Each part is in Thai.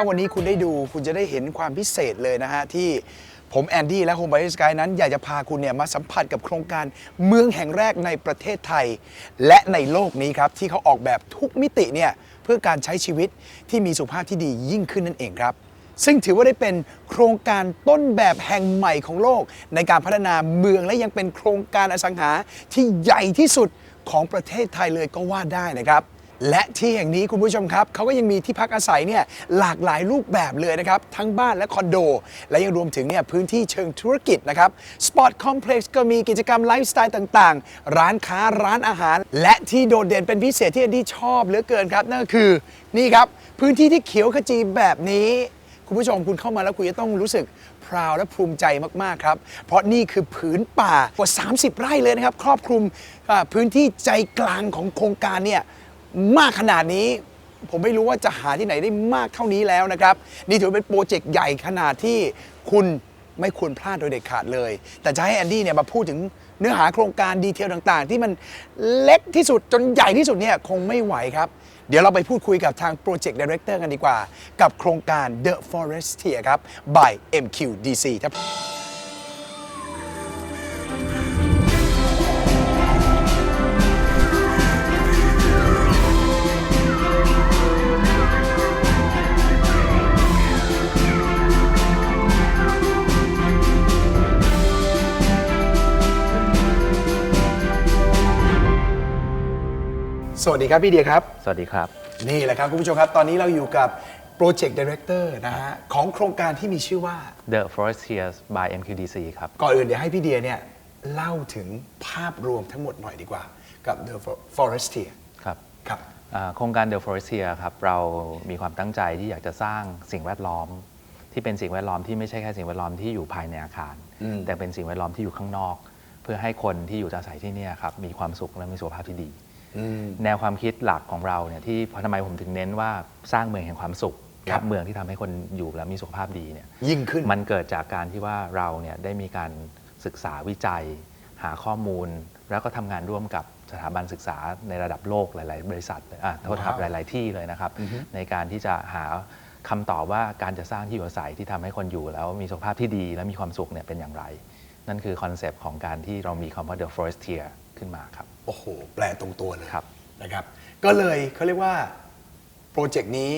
ถ้าวันนี้คุณได้ดูคุณจะได้เห็นความพิเศษเลยนะฮะ ที่ผมแอนดี้และโฮมบ y สกายนั้นอยากจะพาคุณเนี่ยมาสัมผัสกับโครงการเมืองแห่งแรกในประเทศไทย และในโลกนี้ครับ ที่เขาออกแบบทุกมิติเนี่ยเพื่อการใช้ชีวิตที่มีสุขภาพที่ดียิ่งขึ้นนั่นเองครับ ซึ่งถือว่าได้เป็นโครงการต้นแบบแห่งใหม่ของโลก ในการพัฒนาเมืองและยังเป็นโครงการอสังหาที่ใหญ่ที่สุดของประเทศไทยเลยก็ว่าได้นะครับ และที่แห่งนี้คุณผู้ชมครับเขาก็ยังมีที่พักอาศัยเนี่ยหลากหลายรูปแบบเลยนะครับทั้งบ้านและคอนโด และยังรวมถึงเนี่ยพื้นที่เชิงธุรกิจนะครับสปอร์ตคอมเพล็กซ์ก็มีกิจกรรมไลฟ์สไตล์ต่างๆ ร้านค้าร้านอาหาร และที่โดดเด่นเป็นพิเศษที่อันดี้ชอบเหลือเกินครับ นั่นก็คือนี่ครับ พื้นที่ที่เขียวขจีแบบนี้ คุณผู้ชมคุณเข้ามาแล้วคุณจะต้องรู้สึกพราวและภูมิใจมาก ๆ ครับ เพราะนี่คือผืนป่ากว่า 30 ไร่เลยนะครับ ครอบคลุมพื้นที่ใจกลางของโครงการเนี่ย มากขนาดนี้ ผมไม่รู้ว่าจะหาที่ไหนได้มากเท่านี้แล้วนะครับ นี่ถือเป็นโปรเจกต์ใหญ่ขนาดที่คุณไม่ควรพลาดโดยเด็ดขาดเลย แต่จะให้แอนดี้เนี่ยมาพูดถึงเนื้อหาโครงการดีเทลต่างๆ ที่มันเล็กที่สุดจนใหญ่ที่สุดเนี่ยคงไม่ไหวครับ เดี๋ยวเราไปพูดคุยกับทางโปรเจกต์ดีเรคเตอร์กันดีกว่า กับโครงการ The Forest ครับ by MQDC ครับ สวัสดีครับพี่เดียครับ สวัสดีครับ นี่แหละครับคุณผู้ชมครับ ตอนนี้เราอยู่กับโปรเจกต์ดีเรคเตอร์นะฮะของโครงการที่มีชื่อว่า The Forestiers by MQDC ครับ ก่อนอื่นเดี๋ยวให้พี่เดียเนี่ยเล่าถึงภาพรวมทั้งหมดหน่อยดีกว่า กับ The Forestier ครับครับอ่าโครงการ The Forestier ครับ เรามีความตั้งใจที่อยากจะสร้างสิ่งแวดล้อม ที่เป็นสิ่งแวดล้อมที่ไม่ใช่แค่สิ่งแวดล้อมที่อยู่ภายในอาคารอืมแต่เป็นสิ่งแวดล้อมที่อยู่ข้างนอก เพื่อให้คนที่อยู่อาศัยที่เนี่ยครับมีความสุขและมีสุขภาพที่ดีอืม แนวความคิดหลักของเราเนี่ยที่ทำไมผมถึงเน้นว่าสร้างเมืองแห่งความสุขครัและบเมืองที่ทำให้คนอยู่และมีสุขภาพดีเนี่ยยิ่งขึ้นมันเกิดจากการที่ว่าเราเนี่ยได้มีการศึกษาวิจัย หาข้อมูล แล้วก็ทำงานร่วมกับสถาบันศึกษาในระดับโลกหลาย ๆ บริษัทอะโทษครับว้าวหลาย ๆ ที่เลยนะครับ ในการที่จะหาคำตอบว่าการจะสร้างที่อยู่อาศัยที่ทำให้คนอยู่แล้วมีสุขภาพที่ดีและมีความสุขเนี่ยเป็นอย่างไร นั่นคือคอนเซปต์ของการที่เรามีคำว่า the forestier ขึ้นมาครับ โอ้โห แปลตรงตัวเลยครับ นะครับ ก็เลยเขาเรียกว่า โปรเจกต์นี้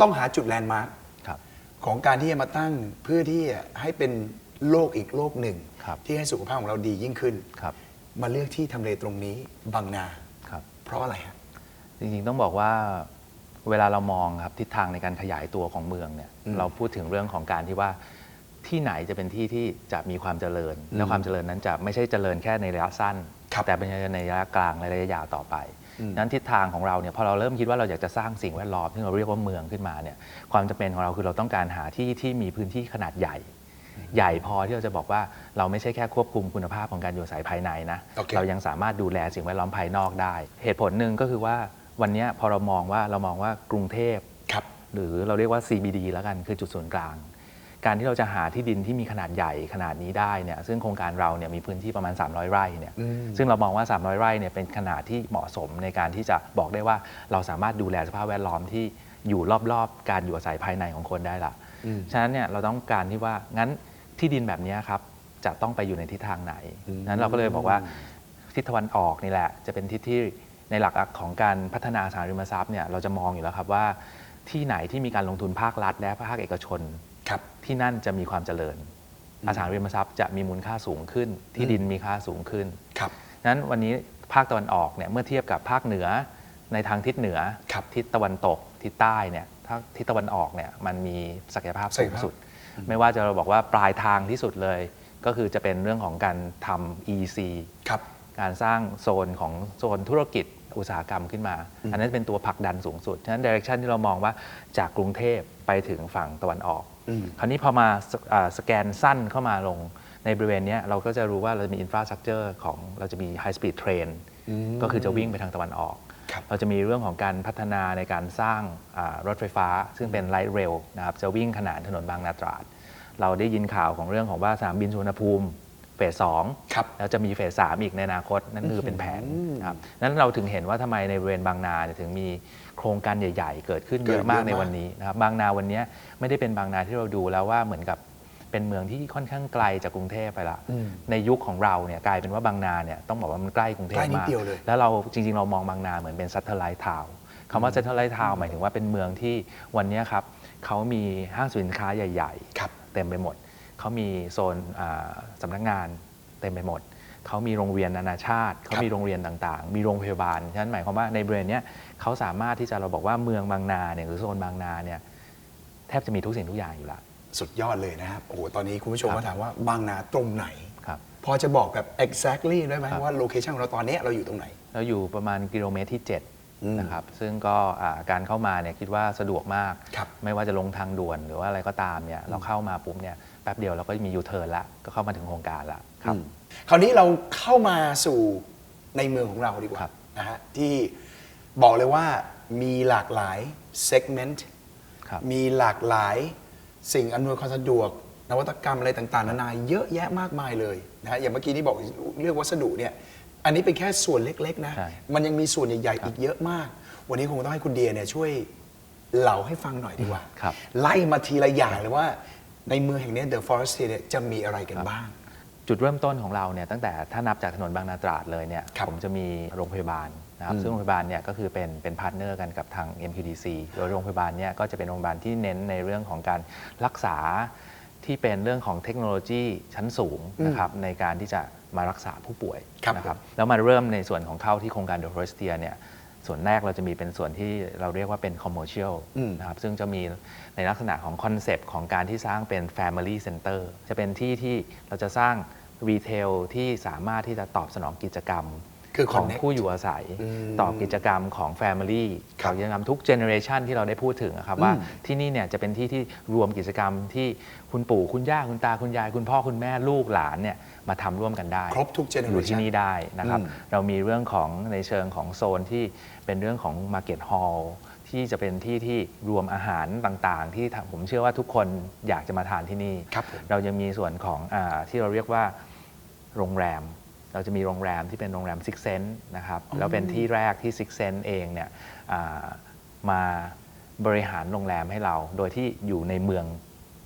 ต้องหาจุดแลนด์มาร์คครับของการที่จะมาตั้งเพื่อที่จะให้เป็นโลกอีกโลกหนึ่งครับที่ให้สุขภาพของเราดียิ่งขึ้นครับมาเลือกที่ทำเลตรงนี้บางนาครับเพราะอะไรฮะจริงๆต้องบอกว่าเวลาเรามองครับทิศทางในการขยายตัวของเมืองเนี่ยอืมเราพูดถึงเรื่องของการที่ว่า ที่ไหนจะเป็นที่ที่จะมีความเจริญ และความเจริญนั้นจะไม่ใช่เจริญแค่ในระยะสั้นครับแต่เป็นในระยะกลางและระยะยาวต่อไปอืมนั้นทิศทางของเราเนี่ยพอเราเริ่มคิดว่าเราอยากจะสร้างสิ่งแวดล้อมที่เราเรียกว่าเมืองขึ้นมาเนี่ยความจำเป็นของเราคือเราต้องการหาที่ที่มีพื้นที่ขนาดใหญ่ ใหญ่พอที่เราจะบอกว่าเราไม่ใช่แค่ควบคุมคุณภาพของการอยู่อาศัยภายในนะโอเคเรายังสามารถดูแลสิ่งแวดล้อมภายนอกได้ เหตุผลหนึ่งก็คือว่าวันเนี้ยพอเรามองว่าเรามองว่ากรุงเทพครับหรือเราเรียกว่า CBD แล้วกันคือจุดศูนย์กลาง การที่เราจะหาที่ดินที่มีขนาดใหญ่ขนาดนี้ได้เนี่ยซึ่งโครงการเราเนี่ยมีพื้นที่ประมาณ 300 ไร่เนี่ยอืมซึ่งเรามองว่า 300 ไร่เนี่ยเป็นขนาดที่เหมาะสมในการที่จะบอกได้ว่าเราสามารถดูแลสภาพแวดล้อมที่อยู่รอบๆ การอยู่อาศัยภายในของคนได้ละอืมฉะนั้นเนี่ยเราต้องการที่ว่างั้นที่ดินแบบเนี้ยครับจะต้องไปอยู่ในทิศทางไหนอืมนั้นเราก็เลยบอกว่าทิศตะวันออกนี่แหละ จะเป็นทิศที่ในหลักของการพัฒนาอสังหาริมทรัพย์เนี่ยเราจะมองอยู่แล้วครับว่าที่ไหนที่มีการลงทุนภาครัฐและภาคเอกชน ครับ ที่นั่นจะมีความเจริญ อสังหาริมทรัพย์จะมีมูลค่าสูงขึ้น ที่ดินมีค่าสูงขึ้นครับนั้นวันนี้ภาคตะวันออกเนี่ยเมื่อเทียบกับภาคเหนือในทางทิศเหนือครับทิศตะวันตกทิศใต้เนี่ยถ้าทิศตะวันออกเนี่ยมันมีศักยภาพศักสูยงภาพสุด ไม่ว่าจะเราบอกว่าปลายทางที่สุดเลย ก็คือจะเป็นเรื่องของการทำ EC ครับการสร้างโซนของโซนธุรกิจอุตสาหกรรมขึ้นมา อันนั้นเป็นตัวผลักดันสูงสุด ฉะนั้นดิเรกชันที่เรามองว่าจากกรุงเทพไปถึงฝั่งตะวันออกอืม คราวนี้พอมาสอ่าสแกนสั้นเข้ามาลงในบริเวณเนี้ยเราก็จะรู้ว่าเราจะมีอินฟราสตรักเจอร์ของเราจะมีไฮสปีดเทรนอืมก็คือจะวิ่งไปทางตะวันออกครับเราจะมีเรื่องของการพัฒนาในการสร้างอ่ารถไฟฟ้า ซึ่งเป็นไลท์เรลนะครับจะวิ่งขนานถนนบางนาตราด เราได้ยินข่าวของเรื่องของว่าสนามบินสุวรรณภูมิ เฟสสองครับแล้วจะมีเฟสสามอีกในอนาคต นั่นคือเป็นแผนนะครับนั้นเราถึงเห็นว่าทำไมในบริเวณบางนาเนี่ยถึงมีโครงการใหญ่ ๆ เกิดขึ้นเกิเยดอะมากเยอะในมากวันนี้นะครับบางนาวันนี้ไม่ได้เป็นบางนาที่เราดูแล้วว่าเหมือนกับเป็นเมืองที่ค่อนข้างไกลจากกรุงเทพไปละอืมในยุคของเราเนี่ยกลายเป็นว่าบางนาเนี่ยต้องบอกว่ามันใกล้กรุงเทพใกล้นิดมากเดียวเลยแล้วเราจริง ๆ เรามองบางนาเหมือนเป็นซัตเทอร์ไลท์ทาวน์คำว่าซัตเทอร์ไลท์ทาวน์หมายถึงว่าเป็นเมืองที่วันนี้ครับเขามีห้างสินค้าใหญ่ๆครับเต็มไปหมด เขามีโซนอ่าสำนักงานเต็มไปหมด เขามีโรงเรียนนานาชาติ เขามีโรงเรียนต่างๆ มีโรงพยาบาล ฉะนั้นหมายความว่าในบริเวณเนี้ยเขาสามารถที่จะเราบอกว่าเมืองบางนาเนี่ยหรือโซนบางนาเนี่ยแทบจะมีทุกสิ่งทุกอย่างอยู่ละสุดยอดเลยนะครับ โอ้โห ตอนนี้คุณผู้ชมครับมาถามว่าบางนาตรงไหนครับพอจะบอกแบบ exactly ได้ไหมครับว่าโลเคชันของเราตอนนี้เราอยู่ตรงไหน เราอยู่ประมาณกิโลเมตรที่อืม7นะครับ ซึ่งก็อ่าการเข้ามาเนี่ยคิดว่าสะดวกมากครับไม่ว่าจะลงทางด่วนหรือว่าอะไรก็ตามเนี่ย เราเข้ามาปุ๊บเนี่ยแป๊บเดียวเราก็มียูเทิร์นละก็เข้ามาถึงโครงการละครับอืมคราวนี้เราเข้ามาสู่ในเมืองของเราดีกว่าครับ นะฮะที่บอกเลยว่ามีหลากหลาย segment ครับ มีหลากหลายสิ่งอำนวยความสะดวก นวัตกรรมอะไรต่างๆ นานาเยอะแยะมากมายเลยนะฮะอย่างเมื่อกี้ที่บอกเรื่องวัสดุเนี่ย อันนี้เป็นแค่ส่วนเล็กๆนะ ใช่ มันยังมีส่วนใหญ่ๆอีกเยอะมาก วันนี้คงต้องให้คุณเดียเนี่ยช่วยเล่าให้ฟังหน่อยดีกว่า ครับ ไล่มาทีละอย่างเลยว่า ในเมืองแห่งเนี้ The Forest เนี่ยจะมีอะไรกันบ้าง จุดเริ่มต้นของเราเนี่ยตั้งแต่ถ้านับจากถนนบางนาตราดเลยเนี่ยครับผมจะมีโรงพยาบาลนะครับอืมซึ่งโรงพยาบาลเนี่ยก็คือเป็นเป็นพาร์ทเนอร์กันกับทาง MQDC โดยโรงพยาบาลเนี่ยก็จะเป็นโรงพยาบาลที่เน้นในเรื่องของการรักษาที่เป็นเรื่องของเทคโนโลยีชั้นสูงนะครับในการที่จะมารักษาผู้ป่วยครับนะครับแล้วมาเริ่มในส่วนของเข้าที่โครงการ The Forestia เนี่ย ส่วนแรกเราจะมีเป็นส่วนที่เราเรียกว่าเป็น commercial อืมนะครับซึ่งจะมีในลักษณะของคอนเซปต์ของการที่สร้างเป็น Family Center จะเป็นที่ที่เราจะสร้างรีเทลที่สามารถที่จะตอบสนองกิจกรรม คือของ connect ผู้อยู่อาศัย อืมตอบกิจกรรมของ Family ครับกิจกรรมทุกเจเนอเรชันที่เราได้พูดถึงอะครับว่าที่นี่เนี่ยจะเป็นที่ที่รวมกิจกรรมที่คุณปู่คุณย่าคุณตาคุณยาย คุณพ่อคุณแม่ลูกหลานเนี่ยมาทำร่วมกันได้ครบทุก generation อยู่ที่นี่ได้นะครับ อืม เรามีเรื่องของในเชิงของโซนที่เป็นเรื่องของ Market Hall ที่จะเป็นที่ที่รวมอาหารต่างๆ ที่ทางผมเชื่อว่าทุกคนอยากจะมาทานที่นี่ ครับผม เรายังมีส่วนของอาที่เราเรียกว่าโรงแรม เราจะมีโรงแรมที่เป็นโรงแรม Six Sense นะครับแล้วเป็นที่แรกที่ Six Sense เองเนี่ยอ่ามาบริหารโรงแรมให้เรา โดยที่อยู่ในเมือง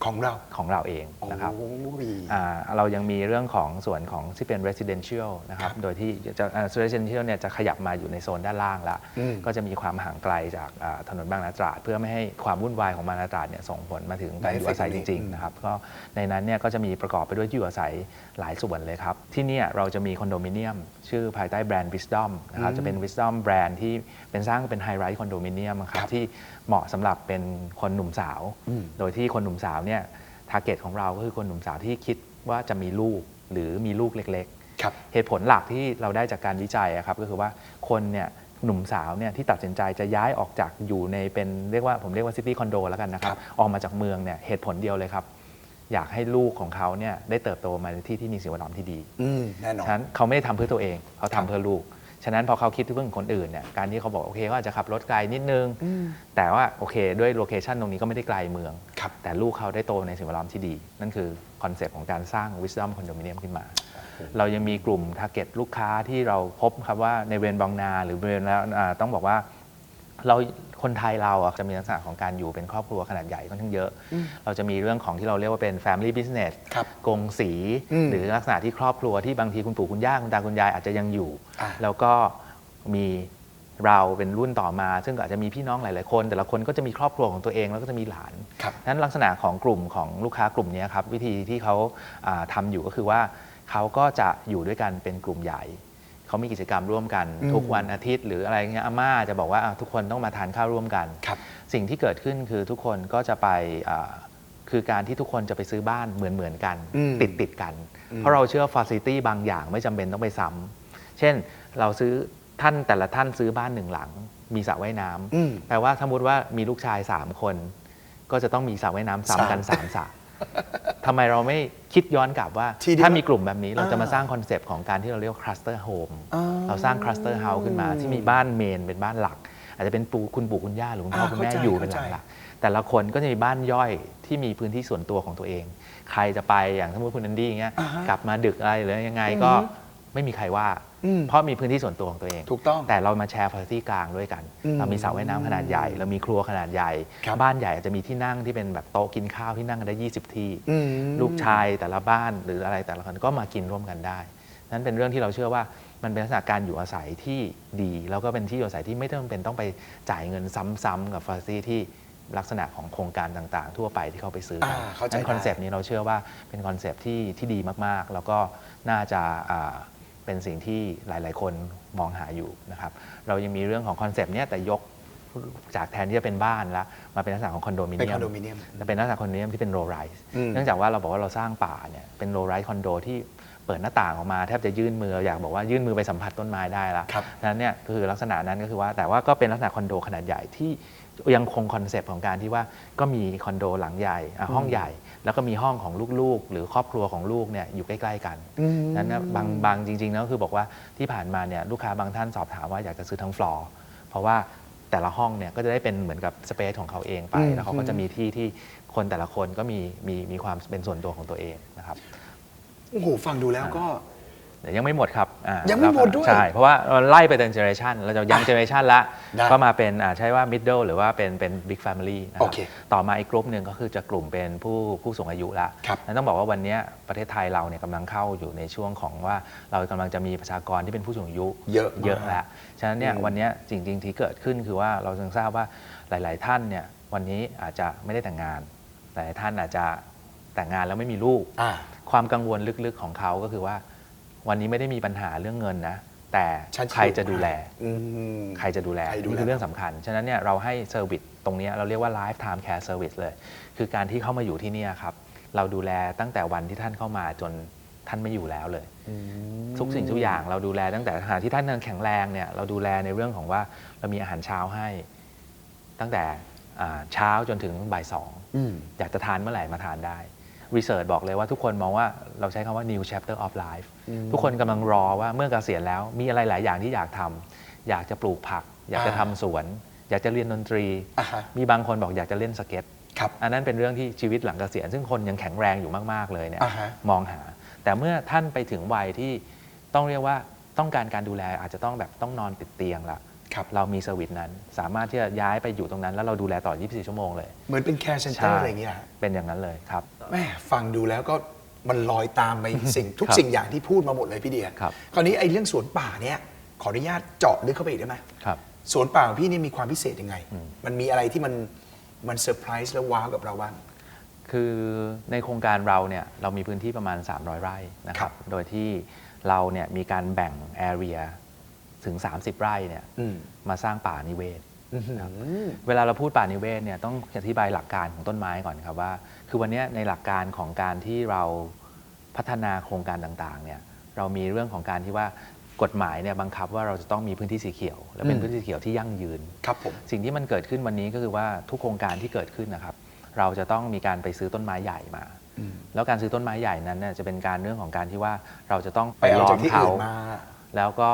ของเราของเราเองนะครับโอ้ยอ่าเรายังมีเรื่องของส่วนของที่เป็น residential นะครับครับโดยที่จะอ่า residential เนี่ยจะขยับมาอยู่ในโซนด้านล่างละอืมก็จะมีความห่างไกลจากอ่าถนนบางนาตราด เพื่อไม่ให้ความวุ่นวายของบางนาตราดเนี่ยส่งผลมาถึงการอยู่อาศัยจริงๆนะครับ ก็ในนั้นเนี่ยก็จะมีประกอบไปด้วยที่อยู่อาศัยหลายส่วนเลยครับ ที่เนี่ยเราจะมีคอนโดมิเนียม ชื่อภายใต้แบรนด์ Wisdom นะครับจะเป็น Wisdom แบรนด์ที่เป็นสร้างเป็นไฮไรท์คอนโดมิเนียมคครัรับบที่เหมาะสำหรับเป็นคนหนุ่มสาวอืมโดยที่คนหนุ่มสาวเนี่ยทาร์เก็ตของเราก็คือคนหนุ่มสาวที่คิดว่าจะมีลูกหรือมีลูกเล็กครับๆเหตุผลหลักที่เราได้จากการวิจัยอะครับก็คือว่าคนเนี่ยหนุ่มสาวเนี่ยที่ตัดสินใจจะย้ายออกจากอยู่ในเป็นเรียกว่าผมเรียกว่าซิตี้คอนโดแล้วกันนะครัครับบออกมาจากเมืองเนี่ยเหตุผลเดียวเลยครับ อยากให้ลูกของเขาเนี่ยได้เติบโตมาในที่ที่มีสิ่งแวดล้อมที่ดี อืมแน่นอน ฉะนั้นเขาไม่ได้ทำเพื่อตัวเอง เขาทำเพื่อลูก ฉะนั้นพอเขาคิดถึงเรื่องคนอื่นเนี่ย การที่เขาบอกโอเคเขาอาจจะขับรถไกลนิดนึง แต่ว่าโอเคด้วยโลเคชันตรงนี้ก็ไม่ได้ไกลเมือง ครับ แต่ลูกเขาได้โตในสิ่งแวดล้อมที่ดี นั่นคือคอนเซปต์ของการสร้าง Wisdom Condominium ขึ้นมา เรายังมีกลุ่ม t a r g e t ลูกค้าที่เราพบครับว่าในเวรบางนา หรือเวรแล้วอ่าต้องบอกว่า เราคนไทยเราอะจะมีลักษณะของการอยู่เป็นครอบครัวขนาดใหญ่ค่อนข้างเยอะ เราจะมีเรื่องของที่เราเรียกว่าเป็น family business ครับกงสีอืมหรือลักษณะที่ครอบครัวที่บางทีคุณปู่คุณย่าคุณตาคุณยายอาจจะยังอยู่อ่าแล้วก็มีเราเป็นรุ่นต่อมา ซึ่งก็อาจจะมีพี่น้องหลาย ๆ คน แต่ละคนก็จะมีครอบครัวของตัวเองแล้วก็จะมีหลานครับนั้นลักษณะของกลุ่มของลูกค้ากลุ่มนี้ครับวิธีที่เขาอ่าทำาอยู่ก็คือว่าเขาก็จะอยู่ด้วยกันเป็นกลุ่มใหญ่ เขามีกิจกรรมร่วมกันอืมทุกวันอาทิตย์ หรืออะไรเงี้ยอาม่าจะบอกว่าอะทุกคนต้องมาทานข้าวร่วมกันครับสิ่งที่เกิดขึ้นคือทุกคนก็จะไปอ่าคือการที่ทุกคนจะไปซื้อบ้านเหมือนเหมือนๆกันอืมติดติดๆกัน เพราะเราเชื่อฟ a ซิตี้บางอย่างไม่จำเป็นต้องไปซ้ำเช่นเราซื้อท่านแต่ละท่านซื้อบ้านหนึ่งหลัง มีสระว่ายน้ำอืมแปลว่าสมมติว่ามีลูกชาย 3 คน ก็จะต้องมีสระว่ายน้ำซ้ำกันสาม3สระ ทำไมเราไม่คิดย้อนกลับว่า ทีเดียวถ้ามีกลุ่มแบบนี้เราจะมาอ่าสร้างคอนเซปต์ของการที่เราเรียกว่าคลัสเตอร์โฮมอ่าเราสร้างคลัสเตอร์เฮาส์ขึ้นมาที่มีบ้านเมนเป็นบ้านหลัก อาจจะเป็นปู่คุณปู่คุณย่าหรือคุณพ่ออ่าคุณแม่เข้าใจอยู่เป็นหเข้าลัใจงหลักแต่ละคนก็จะมีบ้านย่อยที่มีพื้นที่ส่วนตัวของตัวเอง ใครจะไปอย่างสมมติคุณแอนดี้อย่างเงี้ยอ่าฮะกลับมาดึกอะไรหรือยังไงก็อือฮึ ไม่มีใครว่า อืม เพราะมีพื้นที่ส่วนตัวของตัวเอง ถูกต้อง แต่เรามาแชร์พื้นที่กลางด้วยกัน อืมเรามีสระว่ายน้ำขนาดใหญ่ เรามีครัวขนาดใหญ่ ครับ บ้านใหญ่อาจจะมีที่นั่งที่เป็นแบบโต๊ะกินข้าวที่นั่งกันได้ 20 ที่ อืม ลูกชายแต่ละบ้านหรืออะไรแต่ละคนก็มากินร่วมกันได้ นั้นเป็นเรื่องที่เราเชื่อว่ามันเป็นลักษณะการอยู่อาศัยที่ดี แล้วก็เป็นที่อยู่อาศัยที่ไม่จำเป็นต้องไปจ่ายเงินซ้ำๆกับฟาซิที่ลักษณะของโครงการต่างๆ ทั่วไปที่เขาไปซื้อกันอ่าเข้าใจนั้นได้คอนเซปต์นี้เราเชื่อว่าเป็นคอนเซปต์ที่ที่ดีมากๆ แล้วก็น่าจะอ่า เป็นสิ่งที่หลาย ๆ คนมองหาอยู่นะครับเรายังมีเรื่องของคอนเซปต์เนี้ยแต่ยกจากแทนที่จะเป็นบ้านแล้วมาเป็นลักษณะของคอนโดมิเป็นเนียคอมนโดมิเนียมจะเป็นลักษณะคอนโดมิเนียมที่เป็นโรไรส์อืมเนื่องจากว่าเราบอกว่าเราสร้างป่าเนี่ยเป็นโรไรส์คอนโดที่เปิดหน้าต่างออกมาแทบจะยื่นมืออยากบอกว่ายื่นมือไปสัมผัสต้นไม้ได้ละครับนั้นเนี่ยก็คือลักษณะนั้นก็คือว่าแต่ว่าก็เป็นลักษณะคอนโดขนาดใหญ่ที่ยังคงคอนเซปต์ของการที่ว่าก็มีคอนโดหลังใหญ่อะห้องใหญ่ แล้วก็มีห้องของลูกๆ หรือครอบครัวของลูกเนี่ยอยู่ใกล้ๆกันอืมนั้นนะบางบางจริงๆแล้วคือบอกว่าที่ผ่านมาเนี่ยลูกค้าบางท่านสอบถามว่าอยากจะซื้อทั้งฟลอร์เพราะว่าแต่ละห้องเนี่ยก็จะได้เป็นเหมือนกับสเปซของเขาเองไปอืมแล้วเขาก็จะมีที่ที่คนแต่ละคนก็มีมีมีความเป็นส่วนตัวของตัวเองนะครับ โอ้โหฟังดูแล้วก็ แต่ยังไม่หมดครับอ่ายังไม่หมดด้วยใช่เพราะว่าเราไล่ไปเป็นเจเนอเรชันเราจะยังเจเนอเรชันละได้ก็มาเป็นอ่าใช้ว่า middle หรือว่าเป็นเป็น big family นะคโอรับเคต่อมาอีกกลุ่มหนึ่งก็คือจะกลุ่มเป็นผู้ผู้สูงอายุละครับ นั้นต้องบอกว่าวันเนี้ยประเทศไทยเราเนี่ยกำลังเข้าอยู่ในช่วงของว่าเรากำลังจะมีประชากรที่เป็นผู้สูงอายุ เยอะมาก เยอะแล้วฉะนั้นเนี่ยอืมวันเนี้ยจริง ๆ ที่เกิดขึ้นคือว่าเราจึงทราบว่าหลาย ๆ ท่านเนี่ยวันนี้อาจจะไม่ได้แต่งงาน หลายๆท่านอาจจะแต่งงานแล้วไม่มีลูก อ่า ความกังวลลึกๆของเขาก็คือว่า วันนี้ไม่ได้มีปัญหาเรื่องเงินนะ แต่ฉันใครจะดูแล อืม ใครจะดูแลใครดูแล นี่คือเรื่องสำคัญ ฉะนั้นเนี่ยเราให้เซอร์วิสตรงเนี้ยเราเรียกว่า lifetime care service เลย คือการที่เข้ามาอยู่ที่เนี่ยครับ เราดูแลตั้งแต่วันที่ท่านเข้ามาจนท่านไม่อยู่แล้วเลย ทุกสิ่งทุกอย่างเราดูแลตั้งแต่ขณะที่ท่านยังแข็งแรงเนี่ยเราดูแลในเรื่องของว่าเรามีอาหารเช้าให้ ตั้งแต่อ่าเช้าจนถึงบ่ายสอง อืม อยากจะทานเมื่อไหร่มาทานได้ รีเสิร์ชบอกเลยว่าทุกคนมองว่าเราใช้คำว่า new chapter of life อืมทุกคนกำลังรอว่าเมื่อเกษียณแล้วมีอะไรหลายอย่างที่อยากทำอยากจะปลูกผัก อยากจะอ่าทำสวน อยากจะเรียนดนตรีอ่าฮะมีบางคนบอกอยากจะเล่นสเก็ตครับอันนั้นเป็นเรื่องที่ชีวิตหลังเกษียณซึ่งคนยังแข็งแรงอยู่มากๆเลยเนี่ยอ่าฮะมองหา แต่เมื่อท่านไปถึงวัยที่ต้องเรียกว่าต้องการการดูแลอาจจะต้องแบบต้องนอนติดเตียงละครับ เรามีเซอร์วิสนั้น สามารถที่จะย้ายไปอยู่ตรงนั้น แล้วเราดูแลต่อ 24 ชั่วโมงเลย เหมือนเป็นแคร์เซ็นเตอใช่ร์อะไรอย่างเงี้ยฮะเป็นอย่างนั้นเลยครับ แม่ฟังดูแล้วก็มันลอยตามไปสิ่งทุกครับสิ่งอย่างที่พูดมาหมดเลยพี่เดียครับ คราวนี้ไอ้เรื่องสวนป่าเนี่ยขออนุญาตเจาะลึกเข้าไปอีกได้ไหมครับ สวนป่าของพี่นี่มีความพิเศษยังไงอืมมันมีอะไรที่มันมันเซอร์ไพรส์และว้าวกับเราบ้าง คือในโครงการเราเนี่ยเรามีพื้นที่ประมาณ 300 ไร่นะคครัรับบโดยที่เราเนี่ยมีการแบ่งแอเรีย ถึง 30 ไร่เนี่ยอืมมาสร้างป่านิเวศ อื้อหือ เวลาเราพูดป่านิเวศเนี่ยต้องอธิบายหลักการของต้นไม้ก่อนครับว่า คือวันเนี้ยในหลักการของการที่เราพัฒนาโครงการต่างๆเนี่ยเรามีเรื่องของการที่ว่ากฎหมายเนี่ยบังคับว่าเราจะต้องมีพื้นที่สีเขียว และเป็นอืม พื้นที่สีเขียวที่ยั่งยืน ครับผม สิ่งที่มันเกิดขึ้นวันนี้ก็คือว่าทุกโครงการที่เกิดขึ้นนะครับ เราจะต้องมีการไปซื้อต้นไม้ใหญ่มาอืมแล้วการซื้อต้นไม้ใหญ่นั้นเนี่ยจะเป็นการเรื่องของการที่ว่าเราจะต้องไปเอาล้อจากมที่เขาอื่นมา แล้วก็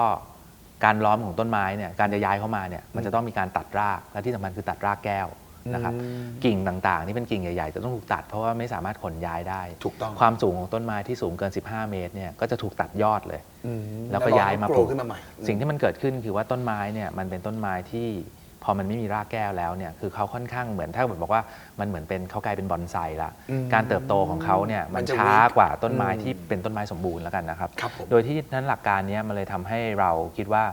การล้อมของต้นไม้เนี่ยการจะย้ายเข้ามาเนี่ยมันจะต้องมีการตัดรากและที่สำคัญคือตัดรากแก้วนะครับอืมกิ่งต่างๆ ที่เป็นกิ่งใหญ่ๆ จะต้องถูกตัดเพราะว่าไม่สามารถขนย้ายได้ถูกต้องความสูงของต้นไม้ที่สูงเกิน 15 เมตรเนี่ยก็จะถูกตัดยอดเลยอืมแล้วก็ย้ายมาแล้ปรลูอกขึ้นมาใหม่สิ่งที่มันเกิดขึ้นคือว่าต้นไม้เนี่ยมันเป็นต้นไม้ที่ พอมันไม่มีรากแก้วแล้วเนี่ยคือเขาค่อนข้างเหมือนถ้าแบบบอกว่ามันเหมือนเป็นเขากลายเป็นบอนไซละอืมการเติบโตของเขาเนี่ยมัมันนจะช้า weak กว่าต้นไม้อืมที่เป็นต้นไม้สมบูรณ์แล้วกันนะครับครับผมโดยที่นั้นหลักการเนี้ยมันเลยทำให้เราคิดว่า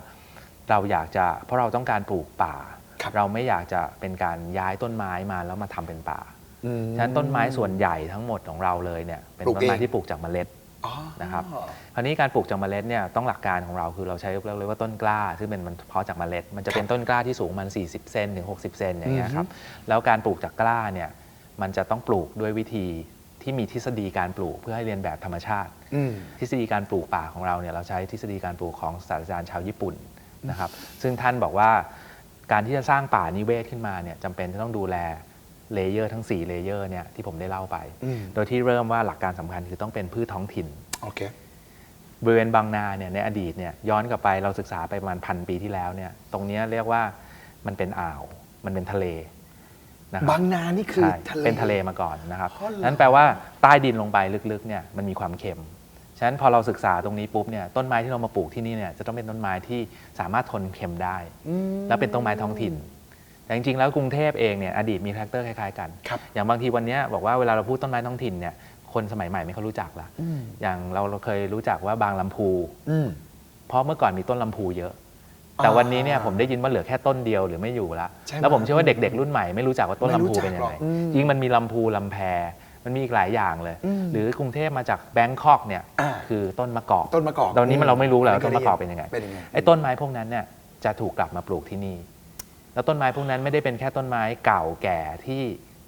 เราอยากจะเพราะเราต้องการปลูกป่าครับเราไม่อยากจะเป็นการย้ายต้นไม้มาแล้วมาทำเป็นป่าอืมฉะนั้นต้นไม้ส่วนใหญ่ทั้งหมดของเราเลยเนี่ยเป็นปลูกต้นไม้เองที่ปลูกจากเมล็ดอ๋อ นะครับคราวนี้การปลูกจากเมล็ดเนี่ยต้องหลักการของเราคือเราใช้เรียกว่าต้นกล้าซึ่งเป็นมันเพาะจากเมล็ด มันจะเป็นต้นกล้าที่สูงมัน 40 เซนถึง 60 เซนอย่างเงี้ยครับแล้วการปลูกจากกล้าเนี่ยมันจะต้องปลูกด้วยวิธีที่มีทฤษฎีการปลูกเพื่อให้เรียนแบบธรรมชาติอืมทฤษฎีการปลูกป่าของเราเนี่ยเราใช้ทฤษฎีการปลูกของศาสตราจารย์ชาวญี่ปุ่นนะครับซึ่งท่านบอกว่าการที่จะสร้างป่านิเวศขึ้นมาเนี่ยจำเป็นจะต้องดูแล เลเยอร์ทั้ง 4 เลเยอร์เนี่ยที่ผมได้เล่าไป อืม โดยที่เริ่มว่าหลักการสำคัญคือต้องเป็นพืชท้องถิ่น โอเค บริเวณบางนาเนี่ยในอดีตเนี่ยย้อนกลับไปเราศึกษาไปประมาณพันปีที่แล้วเนี่ยตรงเนี้ยเรียกว่ามันเป็นอ่าว มันเป็นทะเลนะครับบางนานี่คือใช่ทะเล เป็นทะเลมาก่อนนะครับอ๋อเหรอ นั้นแปลว่าใต้ดินลงไปลึกๆเนี่ยมันมีความเค็มฉะนั้นพอเราศึกษาตรงนี้ปุ๊บเนี่ยต้นไม้ที่เรามาปลูกที่นี่เนี่ยจะต้องเป็นต้นไม้ที่สามารถทนเค็มได้ อืม และเป็นต้นไม้ท้องถิ่น แต่จริงๆแล้วกรุงเทพเองเนี่ยอดีตมีคาแรคเตอร์คล้ายๆกัน ครับ อย่างบางทีวันเนี้ยบอกว่าเวลาเราพูดต้นไม้ท้องถิ่นเนี่ยคนสมัยใหม่ไม่เขารู้จักละอืม อย่างเราเราเคยรู้จักว่าบางลำพู อืม เพราะเมื่อก่อนมีต้นลำพูเยอะ แต่วันนี้เนี่ยผมได้ยินว่าเหลือแค่ต้นเดียวหรือไม่อยู่ละใช่ไหมแล้วผมเชื่อว่าเด็ก ๆ รุ่นใหม่ไม่รู้จักว่าต้นไม่รู้ลำพูจักเป็นยังหรอไงกอืมยิ่งมันมีลำพูลำแพมันมีอีกหลายอย่างเลย อืมหรือกรุงเทพมาจากแบงคอกเนี่ยอ่า คือต้นมะกอกต้นมะกอกตอนนี้มันเราไม่รู้แล้วไม่เคต้ยนได้มะกอกเป็นยังไงเป็นยังไง ไอ้ต้นไม้พวกนั้นเนี่ยจะถูกกลับมาปลูกที่นี่ แล้วต้นไม้พวกนั้นไม่ได้เป็นแค่ต้นไม้เก่าแก่ที่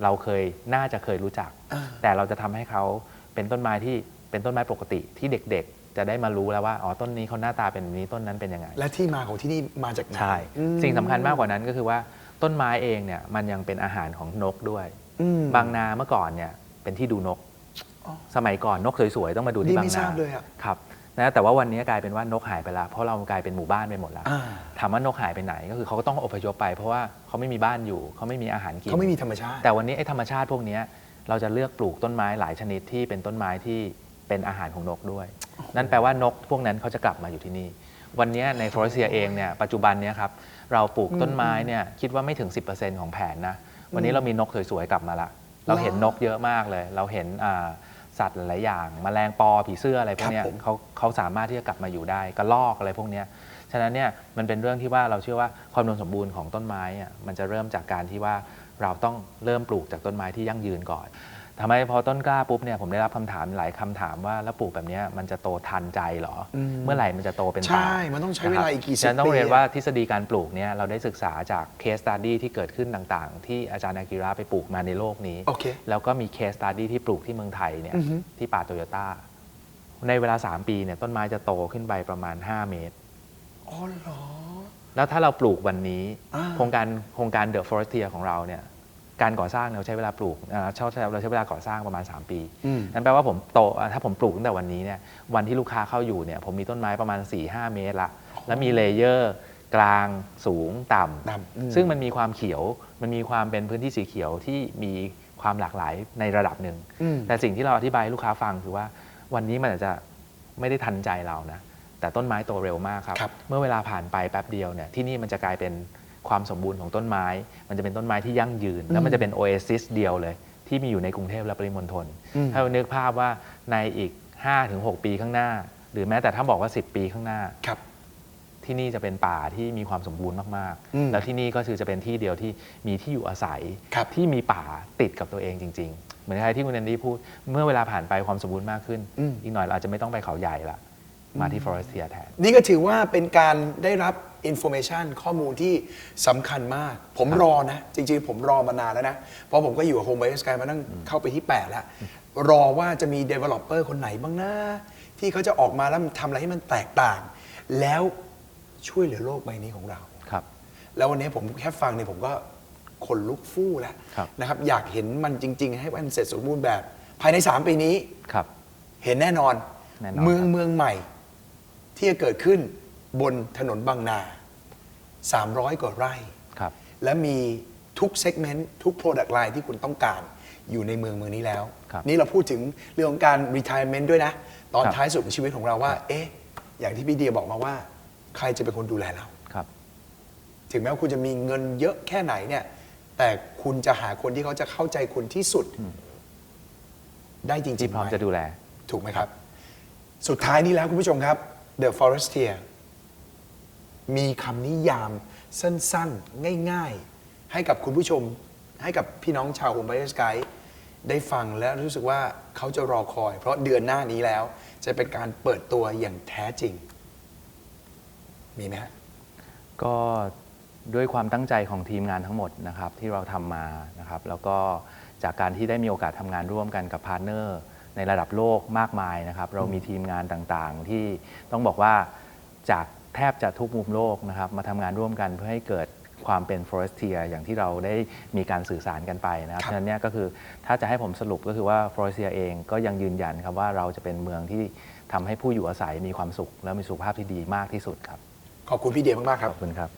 เราเคยน่าจะเคยรู้จักอ่าแต่เราจะทำให้เขาเป็นต้นไม้ที่เป็นต้นไม้ปกติที่เด็กๆ จะได้มารู้แล้วว่าอ๋อต้นนี้เขาหน้าตาเป็นแบบนี้ต้นนั้นเป็นยังไง และที่มาของที่นี่มาจากไหนใช่อืมสิ่งสำคัญมากกว่านั้นก็คือว่าต้นไม้เองเนี่ยมันยังเป็นอาหารของนกด้วยอืมบางนาเมื่อก่อนเนี่ยเป็นที่ดูนกอ๋อสมัยก่อนนกสวยๆต้องมาดูนี่ที่บางไม่ทนาราบเลยอะครับ นะแต่ว่าวันนี้กลายเป็นว่านกหายไปแล้วเพราะเรากลายเป็นหมู่บ้านไปหมดแล้วอ่าถามว่านกหายไปไหนก็คือเขาก็ต้องอพยพไปเพราะว่าเขาไม่มีบ้านอยู่เขาไม่มีอาหารกินเขาไม่มีธรรมชาติ แต่วันนี้ไอ้ธรรมชาติพวกเนี้ยเราจะเลือกปลูกต้นไม้หลายชนิดที่เป็นต้นไม้ที่เป็นอาหารของนกด้วย นั่นแปลว่านกพวกนั้นเขาจะกลับมาอยู่ที่นี่ วันนี้ในฟลอริเซียเองเนี่ยปัจจุบันเนี้ยครับเราปลูกต้นไม้เนี่ยคิดว่าไม่ถึง 10%ของแผนนะวันนี้เรามีนกสวยๆกลับมาละเราเห็นนกเยอะมากเลย เราเห็นอ่า สัตว์หลายๆอย่างแมลงปอผีเสื้ออะไรพวกเนี้ยครับผม เขาเขาสามารถที่จะกลับมาอยู่ได้กระลอกอะไรพวกเนี้ยฉะนั้นเนี่ยมันเป็นเรื่องที่ว่าเราเชื่อว่าความอุดมสมบูรณ์ของต้นไม้อะมันจะเริ่มจากการที่ว่าเราต้องเริ่มปลูกจากต้นไม้ที่ยั่งยืนก่อน ทำไมพอต้นกล้าปุ๊บเนี่ยผมได้รับคำถามหลายคำถามว่าแล้วปลูกแบบเนี้ยมันจะโตทันใจเหรออมเมื่อไหร่มันจะโตเป็นป่า ใช่ มันต้องใช้เวลาอีกกี่สิบฉะนั้นต้องปีเรียนว่าทฤษฎีการปลูกเนี่ยเราได้ศึกษาจากเคสตัดดี้ที่เกิดขึ้นต่างๆ ที่อาจารย์อากิระไปปลูกมาในโลกนี้ โอเค แล้วก็มีเคสตัดดี้ที่ปลูกที่เมืองไทยเนี่ยอือฮึที่ป่าโตโยต้า ในเวลา 3 ปีเนี่ยต้นไม้จะโตขึ้นไปประมาณ 5 เมตร อ๋อเหรอ แล้วถ้าเราปลูกวันนี้ อ่า โครงการโครงการเดอะฟอเรสเทียของเราเนี่ย การก่อสร้างเราใช้เวลาปลูกอ่าเช่าเราใช้เวลาก่อสร้างประมาณ 3 ปีอืมนั่นแปลว่าผมโตอะถ้าผมปลูกตั้งแต่วันนี้เนี่ยวันที่ลูกค้าเข้าอยู่เนี่ยผมมีต้นไม้ประมาณ 4-5 เมตรละ แล้วมีเลเยอร์กลางสูงต่ำต่ำอืมซึ่งมันมีความเขียวมันมีความเป็นพื้นที่สีเขียวที่มีความหลากหลายในระดับหนึ่งอืมแต่สิ่งที่เราอธิบายให้ลูกค้าฟังคือว่าวันนี้มันอาจจะไม่ได้ทันใจเรานะแต่ต้นไม้โตเร็วมากครับครับเมื่อเวลาผ่านไปแป๊บเดียวเนี่ยที่นี่มันจะกลายเป็น ความสมบูรณ์ของต้นไม้ มันจะเป็นต้นไม้ที่ยั่งยืน แล้วมันจะเป็นโอเอซิสเดียวเลย ที่มีอยู่ในกรุงเทพและปริมณฑลอืมถ้าเรานึกภาพว่าในอีก 5-6 ปีข้างหน้า หรือแม้แต่ถ้าบอกว่า 10 ปีข้างหน้าครับที่นี่จะเป็นป่าที่มีความสมบูรณ์มากอืมๆแล้วที่นี่ก็คือจะเป็นที่เดียวที่มีที่อยู่อาศัยครับที่มีป่าติดกับตัวเองจริง ๆ เหมือนที่คุณแอนดี้พูด เมื่อเวลาผ่านไปความสมบูรณ์มากขึ้นอืมอีกหน่อยเราอาจจะไม่ต้องไปเขาใหญ่ละ มาที่ฟอเรสเทียแทน นี่ก็ถือว่าเป็นการได้รับ อินโฟ a t ชันข้อมูลที่สำคัญมาก ผมรอนะ จริง ๆ ผมรอมานานแล้วนะ เพราะผมก็อยู่กับ Home by Sky มานั่งเข้าไปที่ 8 แล้ว รอว่าจะมี Developer คนไหนบ้างนะที่เขาจะออกมาแล้วทำอะไรให้มันแตกต่าง แล้วช่วยเหลือโลกใบนี้ของเรา ครับ แล้ววันนี้ผมแค่ฟังเนี่ยผมก็ขนลุกฟู่แล้วครับนะครับ อยากเห็นมันจริง ๆ ให้มันเสร็จสมบูรณ์แบบ ภายใน 3 ปีนี้ ครับ เห็นแน่นอน แน่นอน เมืองครับเมืองใหม่ที่จะเกิดขึ้น บนถนนบางนา 300 กว่าไร่ ครับ และมีทุกเซกเมนต์ทุก Product Line ที่คุณต้องการอยู่ในเมืองเมืองนี้แล้ว ครับนี่เราพูดถึงเรื่องของการ retirement ด้วยนะ ตอนครับ ท้ายสุดของชีวิตของเราว่า เอ๊ะ อย่างที่พี่เดียบอกมาว่า ใครจะเป็นคนดูแลเรา ครับ ถึงแม้ว่าคุณจะมีเงินเยอะแค่ไหนเนี่ย แต่คุณจะหาคนที่เขาจะเข้าใจคุณที่สุด ได้จริงๆที่พร้อมไห จะดูแล ถูกไหมครับ สุดท้ายนี้แล้วคุณผู้ชมครับ The Forestier มีคำนิยามสั้นๆ ง่ายๆ ให้กับคุณผู้ชม ให้กับพี่น้องชาว Home Buyer Sky ได้ฟังและรู้สึกว่าเขาจะรอคอย เพราะเดือนหน้านี้แล้ว จะเป็นการเปิดตัวอย่างแท้จริง มีไหมฮะ ก็ด้วยความตั้งใจของทีมงานทั้งหมดนะครับที่เราทำมานะครับ แล้วก็จากการที่ได้มีโอกาสทำงานร่วมกันกับพาร์ทเนอร์ในระดับโลกมากมายนะครับ เรามีทีมงานต่างๆ ที่ต้องบอกว่าจาก แทบจะทุกมุมโลกนะครับมาทำงานร่วมกันเพื่อให้เกิดความเป็น forestier อย่างที่เราได้มีการสื่อสารกันไปนะครับครับฉะนั้นเนี่ยก็คือถ้าจะให้ผมสรุปก็คือว่า forestier เองก็ยังยืนยันครับว่าเราจะเป็นเมืองที่ทำให้ผู้อยู่อาศัยมีความสุข และมีสุขภาพที่ดีมากที่สุดครับ ขอบคุณพี่เดียมากๆคขรับอบคุณครับ